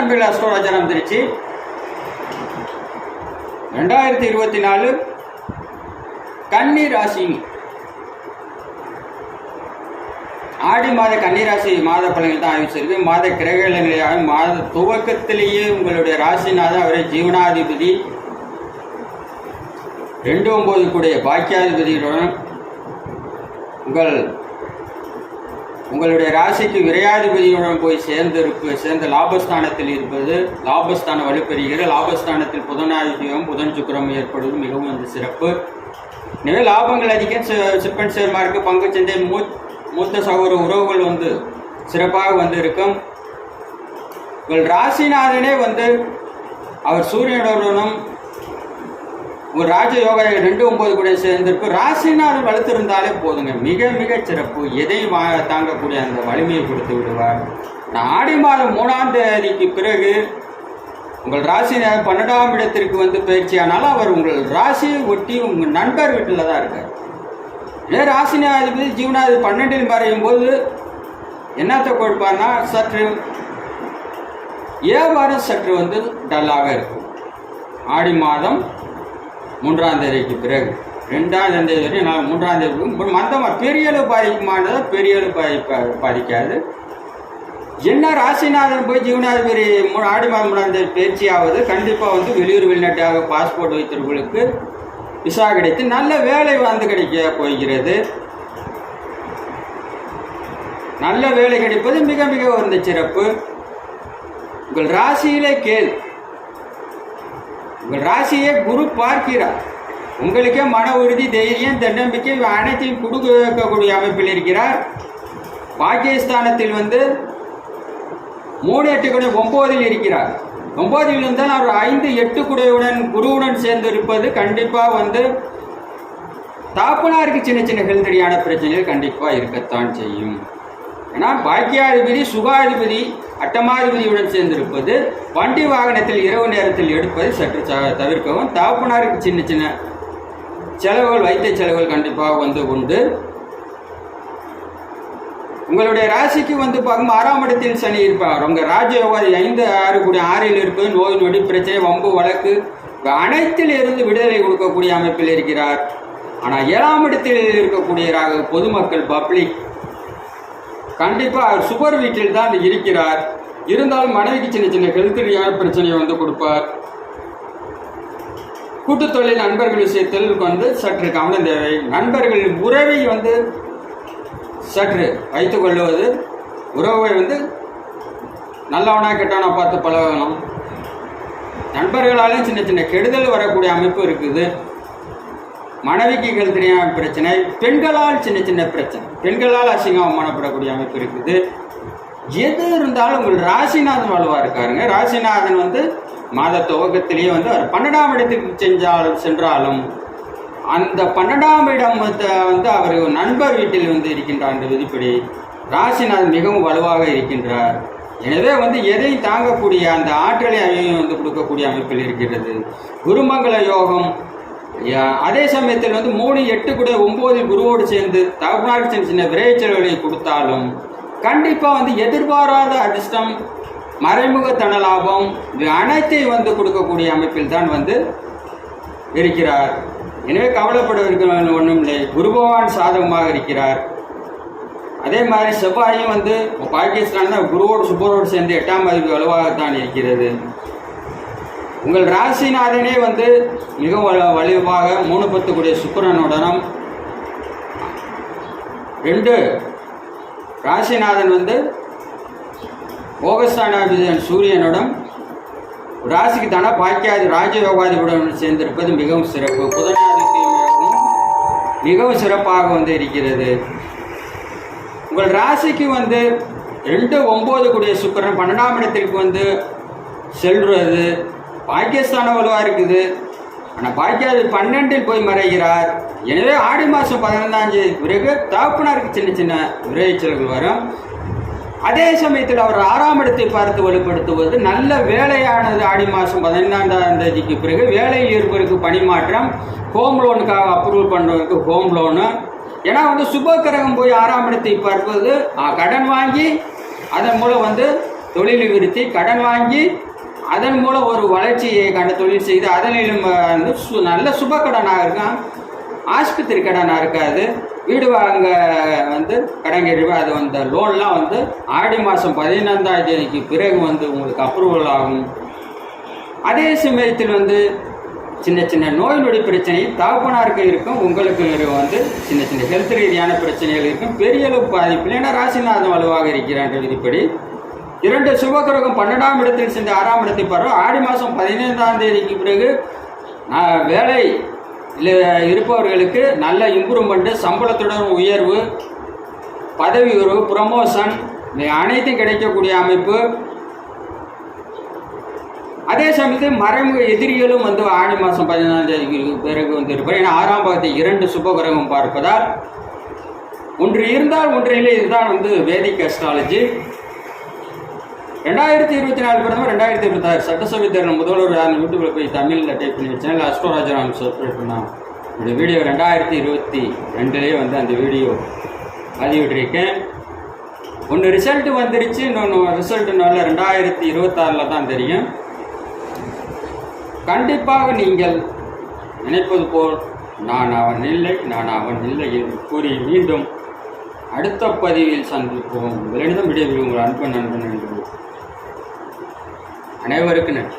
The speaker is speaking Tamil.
நம்பிகள் அஸ்ட்ரோராஜனம் திருச்சி. ரெண்டாயிரத்தி இருபத்தி நாலு கன்னி ராசி ஆடி மாத கன்னிராசி மாத பலன்கள் தான் ஆய்வு செய்து மாத கிரகங்களையாக மாத துவக்கத்திலேயே உங்களுடைய ராசிநாதன் அவரை ஜீவனாதிபதி. ரெண்டு ஒன்பது கூடிய பாக்கியாதிபதியுடன் உங்கள் உங்களுடைய ராசிக்கு விரையாதிபதியுடன் போய் சேர்ந்து இருப்பு சேர்ந்த லாபஸ்தானத்தில் இருப்பது லாபஸ்தான வலுப்பெறுகிற லாபஸ்தானத்தில் புதனாதிபதியும் புதன் சுக்கரம் ஏற்படுவது மிகவும் வந்து சிறப்பு. எனவே லாபங்கள் அதிகம். சிப்பன் சேர்மாருக்கு பங்கு சந்தை மூ மூத்த சகோதர உறவுகள் வந்து சிறப்பாக வந்து இருக்கும். உங்கள் ராசிநாதனே வந்து அவர் சூரியனுடனும் உங்கள் ராஜ யோகா ரெண்டு ஒன்பது கூட சேர்ந்திருக்கு. ராசினால் வளர்த்திருந்தாலே போதுங்க. மிக மிக சிறப்பு. எதையும் வா தாங்கக்கூடிய அந்த வலிமையை கொடுத்து விடுவார். நான் ஆடி மாதம் மூணாம் தேதிக்கு பிறகு உங்கள் ராசி பன்னெண்டாம் இடத்திற்கு வந்து பயிற்சியானாலும் அவர் உங்கள் ராசியை ஒட்டி உங்கள் நண்பர் வீட்டில் தான் இருக்கார். இதே ராசினாதிபதி ஜீவனாதி பன்னெண்டில் மறையும் போது என்னத்தை கொடுப்பார்னா சற்று வியாபாரம் சற்று வந்து டல்லாக இருக்கும். ஆடி மாதம் மூன்றாம் தேதிக்கு பிறகு. ரெண்டாம் தேதி வரையும் நான் மூன்றாம் தேதி மந்தமாக பெரிய அளவு பாதிக்குமானது பெரிய அளவு பாதிப்பா பாதிக்காது. என்ன ராசிநாதன் போய் ஜீவனாதிபதி மூணு ஆடி மாதம் மூணாம் தேதி பேச்சியாவது கண்டிப்பாக வந்து வெளியூர் வெளிநாட்டாக பாஸ்போர்ட் வைத்தவர்களுக்கு விசா கிடைத்து நல்ல வேலை வந்து கிடைக்க போகிறது. நல்ல வேலை கிடைப்பது மிக மிக ஒரு சிறப்பு. உங்கள் ராசியிலே கேள். உங்கள் ராசியை குரு பார்க்கிறார். உங்களுக்கே மன உறுதி தைரியம் தன்னம்பிக்கை இவை அனைத்தையும் கொடுக்கக்கூடிய அமைப்பில் இருக்கிறார். பாகிஸ்தானத்தில் வந்து மூணு எட்டு குடை ஒம்போதில் இருக்கிறார். ஒம்போதில் இருந்தால் அவர் ஐந்து எட்டு குடையுடன் குருவுடன் சேர்ந்து இருப்பது கண்டிப்பாக வந்து தாப்பனாருக்கு சின்ன சின்ன ஹெல்தடியான பிரச்சனைகள் கண்டிப்பாக இருக்கத்தான் செய்யும். ஆனால் பாக்கியாதிபதி சுகாதிபதி அட்டமாதிபதியுடன் சேர்ந்திருப்பது வண்டி வாகனத்தில் இரவு நேரத்தில் எடுப்பது சற்று தவிர்க்கவும். தாப்பனாருக்கு சின்ன சின்ன செலவுகள் வைத்திய செலவுகள் கண்டிப்பாக வந்து உண்டு. உங்களுடைய ராசிக்கு வந்து பார்க்கும் ஆறாம் இடத்தில் சனி இருப்பார். உங்கள் ராஜயோகாதி ஐந்து ஆறு கூடிய ஆறில் இருப்பது நோய் நொடி பிரச்சனை வம்பு வழக்கு அனைத்தில் இருந்து விடுதலை கொடுக்கக்கூடிய அமைப்பில் இருக்கிறார். ஆனால் ஏழாம் இடத்தில் இருக்கக்கூடியராக பொதுமக்கள் பப்ளிக் கண்டிப்பாக அவர் சுபர் வீட்டில் தான் இருக்கிறார். இருந்தாலும் மனைவிக்கு சின்ன சின்ன ஹெல்த் ரீதியான பிரச்சனையை வந்து கொடுப்பார். கூட்டுத்தொழில் நண்பர்கள் விஷயத்தில் வந்து சற்று கவனம் தேவை. நண்பர்களின் உறவை வந்து சற்று வைத்துக் கொள்வது உறவை வந்து நல்லவனா கெட்டவனா பார்த்து பழகணும். நண்பர்களாலும் சின்ன சின்ன கெடுதல் வரக்கூடிய அமைப்பு இருக்குது. மனைவிக்கு கழுத்தறியான பிரச்சனை பெண்களால் சின்ன சின்ன பிரச்சனை. பெண்களால் அசிங்கம் அவமானப்படக்கூடிய அமைப்பு இருக்குது. எது இருந்தாலும் உங்கள் ராசிநாதன் வலுவாக இருக்காருங்க. ராசிநாதன் வந்து மாத துவக்கத்திலேயே வந்து அவர் பன்னெண்டாம் இடத்துக்கு செஞ்சாலும் சென்றாலும் அந்த பன்னெண்டாம் இடம் வந்து வந்து அவர் நண்பர் வீட்டில் வந்து இருக்கின்றார் என்ற விதிப்படி ராசிநாதன் மிகவும் வலுவாக இருக்கின்றார். எனவே வந்து எதையும் தாங்கக்கூடிய அந்த ஆற்றலை அவையும் வந்து கொடுக்கக்கூடிய அமைப்பில் இருக்கிறது குருமங்கள யோகம் அதே சமயத்தில் வந்து மூணு எட்டு கூட ஒம்போதில் குருவோடு சேர்ந்து தகவலாக சின்ன சின்ன விரைச்சல்களை கொடுத்தாலும் கண்டிப்பாக வந்து எதிர்பாராத அதிர்ஷ்டம் மறைமுக தனலாபம் இது அனைத்தையும் வந்து கொடுக்கக்கூடிய அமைப்பில் தான் வந்து இருக்கிறார். எனவே கவலைப்படுவதற்கு ஒன்றும் இல்லை குருபவான் சாதகமாக இருக்கிறார். அதே மாதிரி செவ்வாயும் வந்து பாகிஸ்தான் தான் குருவோடு சுப்பரோடு சேர்ந்து எட்டாம் பதிவு வலுவாகத்தான் இருக்கிறது. உங்கள் ராசிநாதனே வந்து மிக வலிவாக மூணு பத்துக்குடிய சுக்கரனுடனும் ரெண்டு ராசிநாதன் வந்து ஓகஸ்தானாபிதன் சூரியனுடன் ராசிக்கு தானே பாக்கியாதி ராஜயோகாதிபுடன் சேர்ந்திருப்பது மிகவும் சிறப்பு. புதனாதித்யம் மிகவும் சிறப்பாக வந்து இருக்கிறது. உங்கள் ராசிக்கு வந்து ரெண்டு ஒம்பது கூடிய சுக்கரன் பன்னெண்டாம் இடத்திற்கு வந்து செல்வது. பாக்கியஸ்தான வலுவாக இருக்குது. ஆனால் பாக்கியாது பன்னெண்டில் போய் மறைகிறார். எனவே ஆடி மாதம் பதினைந்தாம் தேதி பிறகு தாப்புனாருக்கு சின்ன சின்ன விரைச்சல்கள் வரும். அதே சமயத்தில் அவர் ஆறாம் இடத்தை பார்த்து வலுப்படுத்துவது நல்ல வேலையானது. ஆடி மாதம் பதினைந்தாம் தேதிக்கு பிறகு வேலையில் இருப்பவருக்கு பணிமாற்றம் ஹோம் லோனுக்காக அப்ரூவல் பண்ணுறதுக்கு ஹோம் லோனு ஏன்னா வந்து சுப கிரகம் போய் ஆறாம் இடத்தை பார்ப்பது கடன் வாங்கி அதன் மூலம் வந்து தொழில் விருத்தி கடன் வாங்கி அதன் மூலம் ஒரு வளர்ச்சியை கண்ட தொழில் செய்து அதனிலும் வந்து சு- நல்ல சுப கடனாக இருக்கும் ஆஸ்பத்திரி கடனாக இருக்காது வீடு வாங்க வந்து கடன் கேட்டு அது அந்த லோன்லாம் வந்து ஆடி மாதம் பதினைந்தாம் தேதிக்கு பிறகு வந்து உங்களுக்கு அப்ரூவல் ஆகும். அதே சமயத்தில் வந்து சின்ன சின்ன நோய் நொடி பிரச்சனை தகப்பனாருக்கு இருக்கும். உங்களுக்கு வந்து சின்ன சின்ன ஹெல்த் ரீதியான பிரச்சனைகள் இருக்கும். பெரிய அளவு பாதிப்பு ஏன்னா ராசிநாதன் வலுவாக இருக்கிறான்ற விதிப்படி இரண்டு சுபகிரகம் பன்னெண்டாம் இடத்தில் சென்று ஆறாம் இடத்தை பாரு ஆடி மாதம் பதினைந்தாம் தேதிக்கு பிறகு வேலை இருப்பவர்களுக்கு நல்ல இம்ப்ரூவ்மெண்ட்டு சம்பளத்துடன் உயர்வு பதவி உயர்வு ப்ரமோஷன் அனைத்தும் கிடைக்கக்கூடிய அமைப்பு. அதே சமயத்தில் மறைமுக எதிரிகளும் வந்து ஆடி மாதம் பதினாலாம் தேதிக்கு பிறகு வந்து இருப்பார் ஏன்னா ஆறாம் பாகத்தை இரண்டு சுபகிரகம் பார்ப்பதால் ஒன்று இருந்தால் ஒன்றில் இதுதான் வந்து வேதிக் அஸ்ட்ராலஜி ரெண்டாயிரத்தி இருபத்தி நாலு பிரதமர் ரெண்டாயிரத்தி இருபத்தாறு. சட்டசபை தேர்தல் முதல்வர் யார் யூடியூப்ல போய் தமிழில் டைப் பண்ணி வச்சேன். அஸ்ட்ரோராஜராம் சப்ஸ்கிரைப் பண்ணான் இந்த வீடியோ ரெண்டாயிரத்தி இருபத்தி ரெண்டுலேயே வந்து அந்த வீடியோ பதிவிட்டிருக்கேன். ஒன்று ரிசல்ட்டு வந்துருச்சு இன்னொன்று ரிசல்ட்டுனால ரெண்டாயிரத்தி இருபத்தாறில் தான் தெரியும். கண்டிப்பாக நீங்கள் நினைப்பது போல் நான் அவன் இல்லை நான் அவன் இல்லை என்று கூறி மீண்டும் அடுத்த பதிவில் சந்திப்போம். உங்களிடம் விடைபெறும் உங்கள் அன்பன் நண்பன் என்று அனைவருக்கும் நன்றி.